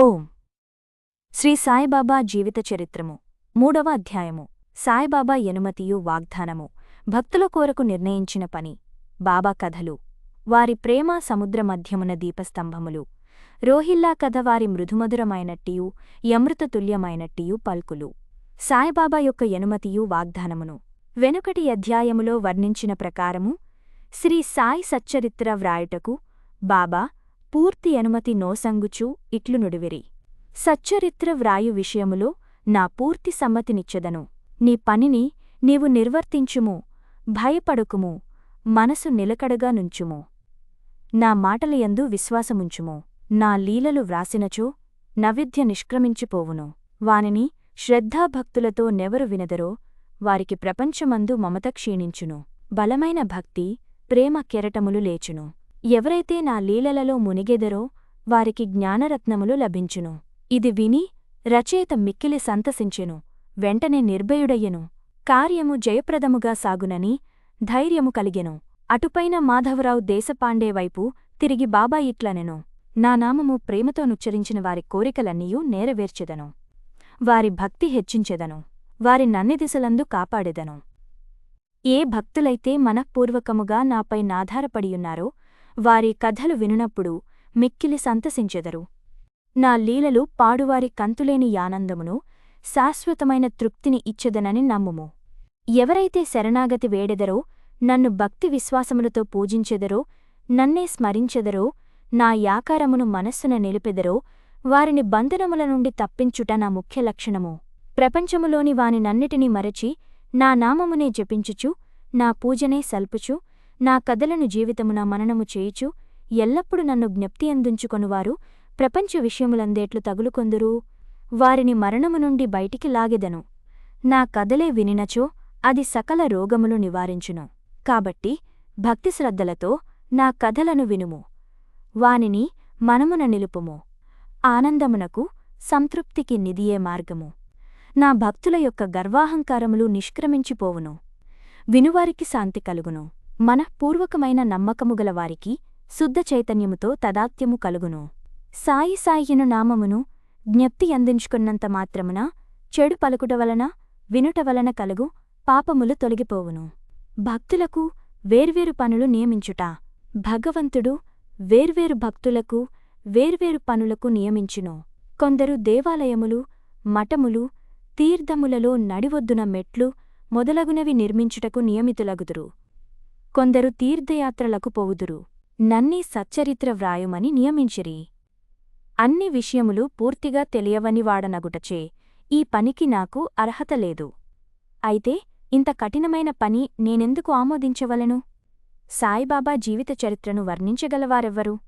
ఓం. శ్రీ సాయిబాబా జీవిత చరిత్రము మూడవ అధ్యాయము. సాయిబాబా ఎనుమతియు వాగ్దానము భక్తుల కోరకు నిర్ణయించిన పని బాబా కథలు. వారి ప్రేమ సముద్ర మధ్యమున దీపస్తంభములు. రోహిల్లా కథ వారి మృదుమధురమైనట్టియు యమృతతుల్యమైనట్టియు పల్కులు. సాయిబాబా యొక్క ఎనుమతియు వాగ్దానమును. వెనుకటి అధ్యాయములో వర్ణించిన ప్రకారము శ్రీ సాయి సచ్చరిత్ర వ్రాయుటకు బాబా పూర్తి అనుమతి నోసంగుచు ఇట్లు నుడివిరి. సచ్చరిత్ర వ్రాయు విషయములో నా పూర్తి సమ్మతినిచ్చెదను. నీ పనిని నీవు నిర్వర్తించుము భయపడుకుము మనసు నిలకడగా నుంచుము. నా మాటలయందు విశ్వాసముంచుము. నా లీలలు వ్రాసినచో నవిద్య నిష్క్రమించిపోవును. వానిని శ్రద్ధాభక్తులతో నెవరు వినదరో వారికి ప్రపంచమందు మమత క్షీణించును. బలమైన భక్తి ప్రేమ కెరటములు లేచును. ఎవరైతే నా లీలలలో మునిగెదరో వారికి జ్ఞానరత్నములు లభించును. ఇది విని రచయిత మిక్కిలి సంతసించెను. వెంటనే నిర్భయుడయ్యెను. కార్యము జయప్రదముగా సాగునని ధైర్యము కలిగెను. అటుపైన మాధవరావు దేశపాండే వైపు తిరిగి బాబా ఇట్లనెను. నా నామము ప్రేమతోనుచ్చరించిన వారి కోరికలన్నీయూ నేరవేర్చెదను. వారి భక్తి హెచ్చించెదను. వారి నన్ని దిశలందు కాపాడెదను. ఏ భక్తులైతే మనఃపూర్వకముగా నాపై నాధారపడియున్నారో వారి కథలు వినునప్పుడు మిక్కిలి సంతసించెదరు. నా లీలలు పాడువారి కంతులేని యానందమును శాశ్వతమైన తృప్తిని ఇచ్చెదనని నమ్ముము. ఎవరైతే శరణాగతి వేడెదరో నన్ను భక్తి విశ్వాసములతో పూజించెదరో నన్నే స్మరించెదరో నా యాకారమును మనస్సున నిలిపెదరో వారిని బంధనముల నుండి తప్పించుట నా ముఖ్య లక్షణము. ప్రపంచములోని వానినన్నిటినీ మరచి నా నామమునే జపించుచు నా పూజనే సల్పుచు నా కథలను జీవితమున మననము చేయుచు ఎల్లప్పుడు నన్ను జ్ఞప్తి అందించుకొనువారు ప్రపంచ విషయములందేట్లు తగులుకొందురు. వారిని మరణము నుండి బయటికి లాగెదను. నా కథలే వినినచో అది సకల రోగములు నివారించును. కాబట్టి భక్తిశ్రద్ధలతో నా కథలను వినుము. వానిని మనమున నిలుపుము. ఆనందమునకు సంతృప్తికి నిదియే మార్గము. నా భక్తుల యొక్క గర్వాహంకారములు నిష్క్రమించిపోవును. వినువారికి శాంతి కలుగును. మనఃపూర్వకమైన నమ్మకముగల వారికి శుద్ధ చైతన్యముతో తదాత్యము కలుగును. సాయిసాయిను నామమును జ్ఞప్తి అందించుకున్నంత మాత్రమున చెడు పలుకుట వలన వినుట వలన కలుగు పాపములు తొలగిపోవును. భక్తులకు వేర్వేరు పనులు నియమించుట. భగవంతుడు వేర్వేరు భక్తులకు వేర్వేరు పనులకు నియమించును. కొందరు దేవాలయములు మఠములు తీర్థములలో నడివొద్దున మెట్లు మొదలగునవి నిర్మించుటకు నియమితులగుదురు. కొందరు తీర్థయాత్రలకు పోవుదురు. నన్నీ సచ్చరిత్ర వ్రాయుమని నియమించిరి. అన్ని విషయములు పూర్తిగా తెలియవనివాడనగుటచే ఈ పనికి నాకు అర్హత లేదు. అయితే ఇంత కఠినమైన పని నేనెందుకు ఆమోదించవలను? సాయిబాబా జీవిత చరిత్రను వర్ణించగలవారెవ్వరు?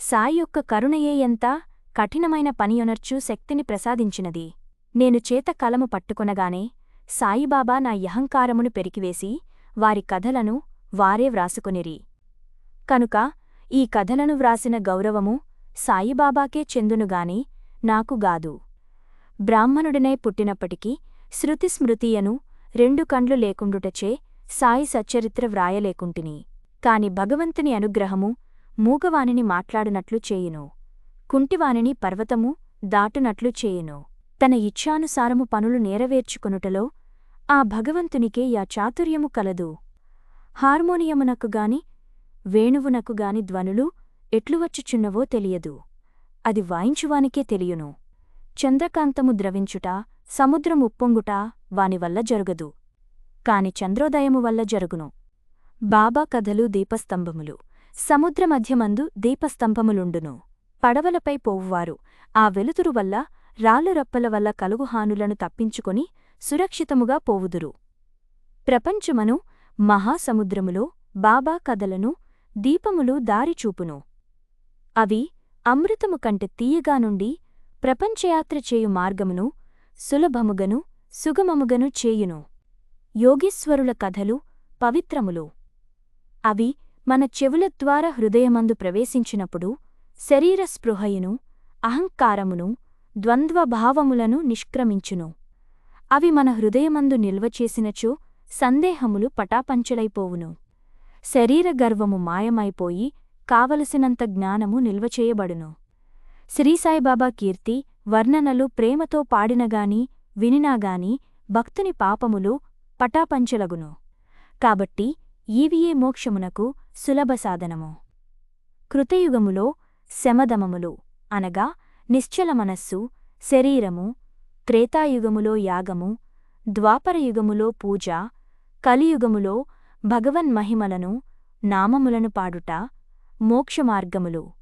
సాయి యొక్క కరుణయే ఎంత కఠినమైన పనియొనర్చు శక్తిని ప్రసాదించినది. నేను చేత కలము పట్టుకొనగానే సాయిబాబా నా యహంకారమును పెరికివేసి వారి కథలను వారే వ్రాసుకొనిరి. కనుక ఈ కథలను వ్రాసిన గౌరవము సాయిబాబాకే చెందునుగాని నాకు గాదు. బ్రాహ్మణుడినై పుట్టినప్పటికీ శృతిస్మృతియను రెండు కండ్లు లేకుండుటచే సాయి సచ్చరిత్ర వ్రాయలేకుంటిని. కాని భగవంతుని అనుగ్రహము మూగవానిని మాట్లాడునట్లు చేయును. కుంటివానిని పర్వతము దాటునట్లు చేయును. తన ఇచ్ఛానుసారము పనులు నేరవేర్చుకొనుటలో ఆ భగవంతునికే యా చాతుర్యము కలదు. హార్మోనియమునకు గాని వేణువునకు గాని ధ్వనులు ఎట్లువచ్చుచున్నవో తెలియదు. అది వాయించువానికే తెలియును. చంద్రకాంతము ద్రవించుట సముద్రం ఉప్పొంగుట వానివల్ల జరుగదు. కాని చంద్రోదయము వల్ల జరుగును. బాబా కథలు దీపస్తంభములు. సముద్ర మధ్యమందు దీపస్తంభములుండును. పడవలపై పోవువారు. ఆ వెలుతురు వల్ల రాళ్ళురప్పల వల్ల కలుగు హానులను తప్పించుకొని సురక్షితముగా పోవుదురు. ప్రపంచమను మహాసముద్రములో బాబా కథలను దీపములు దారిచూపును అవి అమృతము కంటే తీయగా నుండి ప్రపంచయాత్ర చేయు మార్గమును సులభముగను సుగమముగను చేయును. యోగీశ్వరుల కథలు పవిత్రములు. అవి మన చెవుల ద్వారా హృదయమందు ప్రవేశించినప్పుడు శరీర స్పృహయును అహంకారమును ద్వంద్వభావములను నిష్క్రమించును. అవి మన హృదయమందు నిల్వచేసినచో సందేహములు పటాపంచలైపోవును శరీర గర్వము మాయమైపోయి కావలసినంత జ్ఞానము నిల్వచేయబడును శ్రీసాయిబాబా కీర్తి వర్ణనలు ప్రేమతో పాడినగాని వినినాగాని భక్తుని పాపములు పటాపంచలగును. కాబట్టి ఈవియే మోక్షమునకు సులభ సాధనము. కృతయుగములో శమదమములు అనగా నిశ్చల మనస్సు శరీరము త్రేతాయుగములో యాగము ద్వాపరయుగములో పూజ కలియుగములో భగవన్మహిమలను నామములను పాడుట మోక్షమార్గములు.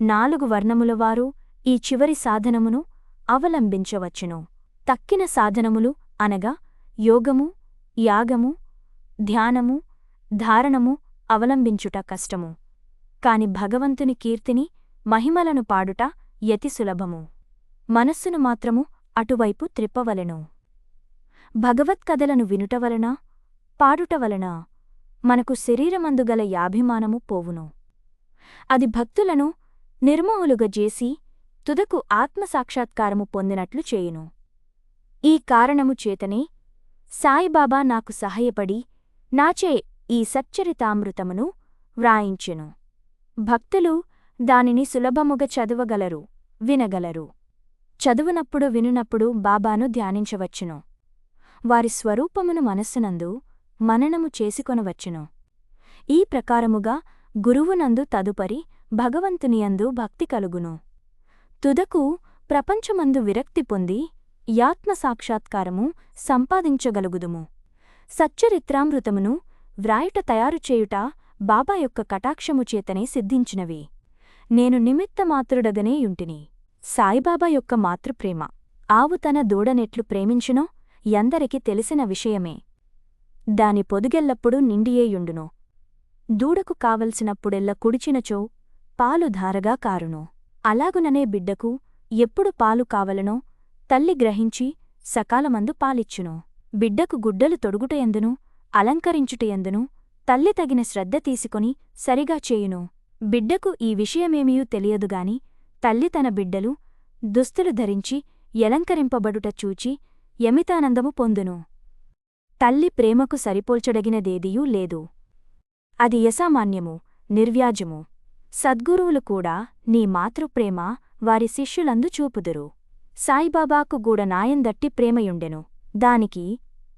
నాలుగు వర్ణములవారు ఈ చివరి సాధనమును అవలంబించవచ్చును. తక్కిన సాధనములు అనగా యోగము యాగము ధ్యానము ధారణము అవలంబించుట కష్టము. కాని భగవంతుని కీర్తిని మహిమలను పాడుట యతి సులభము. మనస్సును మాత్రము అటువైపు త్రిప్పవలెను. భగవత్కథలను వినుటవలన పాడుటవలన మనకు శరీరమందుగల యాభిమానము పోవును. అది భక్తులను నిర్మోహులుగా చేసి తుదకు ఆత్మసాక్షాత్కారము పొందినట్లు చేయును. ఈ కారణము చేతనే సాయిబాబా నాకు సహాయపడి నాచే ఈ సచ్చరితామృతమును వ్రాయించెను. భక్తులు దానిని సులభముగా చదవగలరు వినగలరు. చదువునప్పుడు వినునప్పుడు బాబాను ధ్యానించవచ్చును. వారి స్వరూపమును మనస్సునందు మననము చేసుకొనవచ్చును. ఈ ప్రకారముగా గురువునందు తదుపరి భగవంతునియందు భక్తి కలుగును. తుదకు ప్రపంచమందు విరక్తి పొంది యాత్మసాక్షాత్కారము సంపాదించగలుగుదుము. సచ్చరిత్రామృతమును వ్రాయుట తయారుచేయుట బాబా యొక్క కటాక్షము చేతనే సిద్ధించినవి. నేను నిమిత్తమాత్రుడగనే యుంటిని. సాయిబాబా యొక్క మాతృప్రేమ. ఆవు తన దూడనెట్లు ప్రేమించునో ఎందరికి తెలిసిన విషయమే. దాని పొదుగెల్లప్పుడు నిండియేయుండును. దూడకు కావలసినప్పుడెల్ల కుడిచినచో పాలు ధారగా కారును. అలాగుననే బిడ్డకు ఎప్పుడు పాలు కావలనో తల్లి గ్రహించి సకాలమందు పాలిచ్చును. బిడ్డకు గుడ్డలు తొడుగుటయందును అలంకరించుటయందును తల్లి తగిన శ్రద్ధ తీసుకొని సరిగా చేయును. బిడ్డకు ఈ విషయమేమియూ తెలియదుగాని తల్లి తన బిడ్డలు దుస్తులు ధరించి ఎలంకరింపబడుట చూచి యమితానందము పొందును. తల్లి ప్రేమకు సరిపోల్చడగినదేదియూ లేదు. అది యసామాన్యము నిర్వ్యాజము. సద్గురువులు కూడా నీ మాతృప్రేమ వారి శిష్యులందు చూపుదురు. సాయిబాబాకు గూడ నాయందట్టి ప్రేమయుండెను. దానికి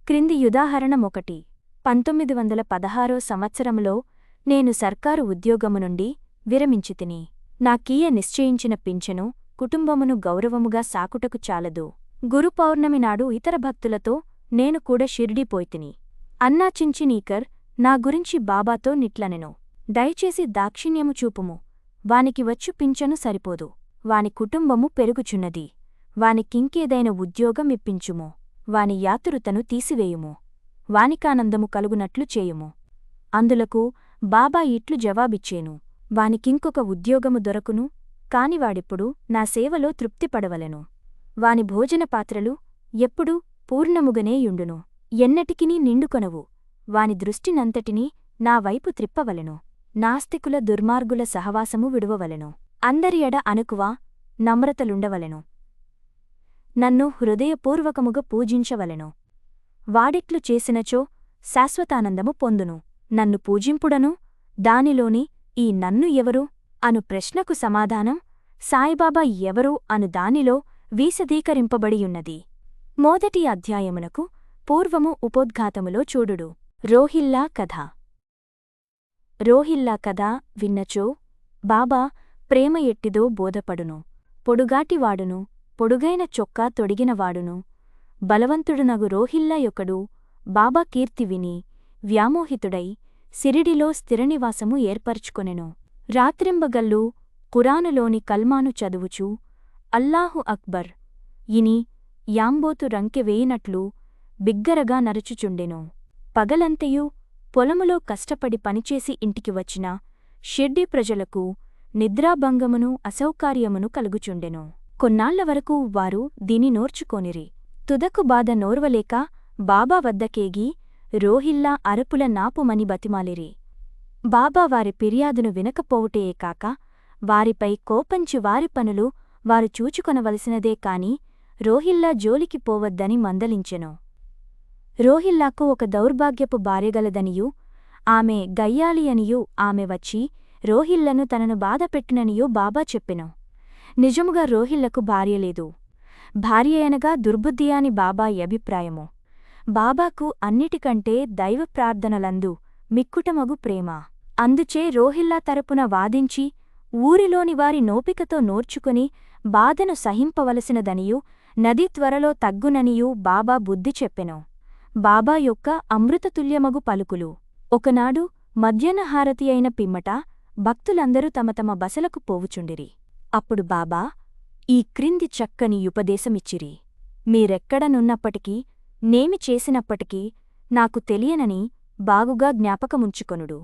క్రింది యుదాహరణమొకటి పంతొమ్మిది వందల పదహారో సంవత్సరములో నేను సర్కారు ఉద్యోగము నుండి విరమించితిని నాకీయ నిశ్చయించిన పింఛను కుటుంబమును గౌరవముగా సాకుటకు చాలదు. గురుపౌర్ణమి నాడు ఇతర భక్తులతో నేను కూడా షిర్డీపోయితిని అన్నా చించినీకర్ నా గురించి బాబాతో నిట్లనెను. దయచేసి దాక్షిణ్యము చూపుము. వానికి వచ్చు పింఛను సరిపోదు. వాని కుటుంబము పెరుగుచున్నది. వానికింకేదైన ఉద్యోగం ఇప్పించుము. వాని యాతురుతను తీసివేయుము. వానికానందము కలుగునట్లు చేయుము. అందులకు బాబా ఇట్లు జవాబిచ్చేను. వానికింకొక ఉద్యోగము దొరకును. కానివాడిప్పుడు నా సేవలో తృప్తిపడవలెను. వాని భోజన పాత్రలు ఎప్పుడూ పూర్ణముగనేయుండును ఎన్నటికినీ నిండుకొనవు. వాని దృష్టినంతటినీ నా వైపు త్రిప్పవలెను. నాస్తికుల దుర్మార్గుల సహవాసము విడువవలెను. అందరి ఎడ అనుకువ నమ్రతలుండవలెను. నన్ను హృదయపూర్వకముగా పూజించవలెను. వాడిట్లు చేసినచో శాశ్వతానందము పొందును. నన్ను పూజింపుడను దానిలోని ఈ నన్ను ఎవరు అను ప్రశ్నకు సమాధానం సాయిబాబా ఎవరు అను దానిలో వీసదీకరింపబడియున్నది. మొదటి అధ్యాయమునకు పూర్వము ఉపోద్ఘాతములో చూడుడు. రోహిల్లా కథ. రోహిల్లా కథ విన్నచో బాబా ప్రేమ ఎట్టిదో బోధపడును. పొడుగాటివాడును పొడుగైన చొక్కా తొడిగినవాడును. బలవంతుడునగు రోహిల్లా యొక్కడు బాబా కీర్తి విని వ్యామోహితుడై సిరిడిలో స్థిరనివాసము ఏర్పరచుకొనెను. రాత్రింబగల్లు కురానులోని కల్మాను చదువుచూ అల్లాహు అక్బర్ ఇని యాంబోతు రంకె వేయినట్లు బిగ్గరగా నరుచుచుండెను. పగలంతయు పొలములో కష్టపడి పనిచేసి ఇంటికి వచ్చిన షెడ్డి ప్రజలకు నిద్రాభంగమును అసౌకార్యమును కలుగుచుండెను. కొన్నాళ్ళ వరకు వారు దీని నోర్చుకోనిరి. తుదకు బాధ నోర్వలేక బాబా వద్దకేగి రోహిల్లా అరపుల నాపుమని బతిమాలిరి. బాబా వారి ఫిర్యాదును వినకపోవుటయే కాక వారిపై కోపంచి వారి పనులు వారు చూచుకొనవలసినదే కాని రోహిల్లా జోలికి పోవద్దని మందలించెను. రోహిల్లాకు ఒక దౌర్భాగ్యపు భార్యగలదనియూ ఆమె గయ్యాలి అనియూ ఆమె వచ్చి రోహిల్లను తనను బాధపెట్టిననియూ బాబా చెప్పెను. నిజముగా రోహిల్లకు భార్య లేదు. భార్య దుర్బుద్ధి అని బాబా అభిప్రాయము. బాబాకు అన్నిటికంటే దైవ ప్రార్థనలందు మిక్కుటమగు ప్రేమ. అందుచే రోహిల్లా తరపున వాదించి ఊరిలోని వారి నోపికతో నోర్చుకుని బాధను సహింపవలసినదనియూ నది త్వరలో తగ్గుననియూ బాబా బుద్ధి చెప్పెను. బాబా యొక్క అమృతతుల్యమగు పలుకులు. ఒకనాడు మధ్యాహ్నహారతి అయిన పిమ్మట భక్తులందరూ తమ తమ బసలకు పోవుచుండిరి. అప్పుడు బాబా ఈ క్రింది చక్కని ఉపదేశమిచ్చిరి. మీరెక్కడనున్నప్పటికీ నేమి చేసినప్పటికీ నాకు తెలియనని బాగుగా జ్ఞాపకముంచుకొనుడు.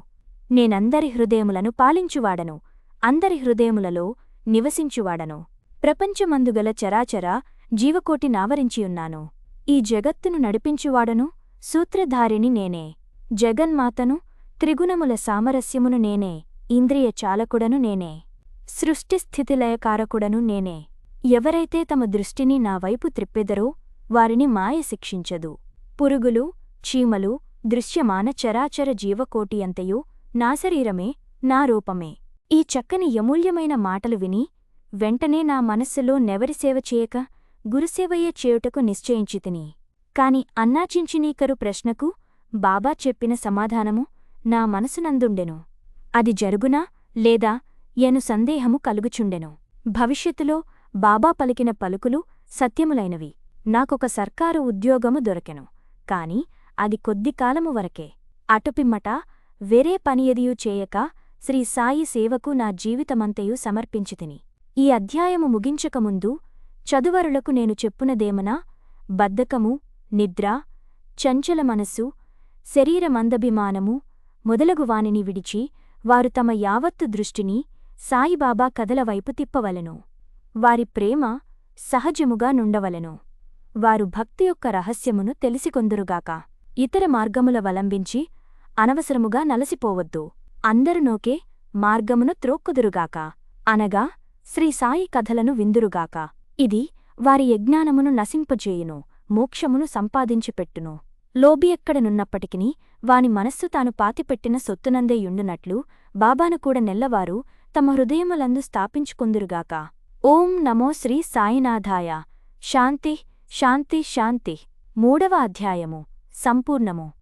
నేనందరి హృదయములను పాలించువాడను అందరి హృదయములలో నివసించువాడను. ప్రపంచమందుగల చరాచర జీవకోటి నావరించియున్నాను. ఈ జగత్తును నడిపించువాడను సూత్రధారిని నేనే. జగన్మాతను త్రిగుణముల సామరస్యమును నేనే. ఇంద్రియ చాలకుడను నేనే. సృష్టిస్థితిలయకారకుడను నేనే. ఎవరైతే తమ దృష్టిని నా వైపు త్రిప్పెదరో వారిని మాయ శిక్షించదు. పురుగులు చీమలు దృశ్యమాన చరాచర జీవకోటి అంతయు నా శరీరమే నా రూపమే. ఈ చక్కని యమూల్యమైన మాటలు విని వెంటనే నా మనస్సులో నెవరిసేవ చేయక గురుసేవయ్య చేయుటకు నిశ్చయించితిని కాని అన్నాచించినీకరు ప్రశ్నకు బాబా చెప్పిన సమాధానము నా మనసునందుండెను. అది జరుగునా లేదా ఎను సందేహము కలుగుచుండెను. భవిష్యత్తులో బాబా పలికిన పలుకులు సత్యములైనవి. నాకొక సర్కారు ఉద్యోగము దొరకెను. కాని అది కొద్ది కాలము వరకే. అటుపిమ్మట వేరే పనియదియూ చేయక శ్రీ సాయి సేవకు నా జీవితమంతయు సమర్పించితిని ఈ అధ్యాయము ముగించకముందు చదువరులకు నేను చెప్పునదేమనా? బద్ధకము నిద్ర చంచల మనస్సు శరీరమందభిమానము మొదలగు వానిని విడిచి వారు తమ యావత్తు దృష్టిని సాయిబాబా కథలవైపు తిప్పవలను తిప్పవలెను. వారి ప్రేమ సహజముగా నుండవలెను. వారు భక్తి యొక్క రహస్యమును తెలిసికొందురుగాక. ఇతర మార్గముల వలంబించి అనవసరముగా నలసిపోవద్దు. అందరునోకే మార్గమును త్రోక్కుదురుగాక. అనగా శ్రీ సాయి కథలను విందురుగాక. ఇది వారి యజ్ఞానమును నశింపజేయును మోక్షమును సంపాదించిపెట్టును. లోబి ఎక్కడనున్నప్పటికిని వాని మనస్సు తాను పాతిపెట్టిన సొత్తునందే యుండునట్లు బాబాను కూడా నెల్లవారు తమ హృదయములందు స్థాపించుకుందురుగాక. ఓం నమో శ్రీ సాయినాథాయ. శాంతి శాంతి శాంతి. మూడవ అధ్యాయము. సంపూర్ణము.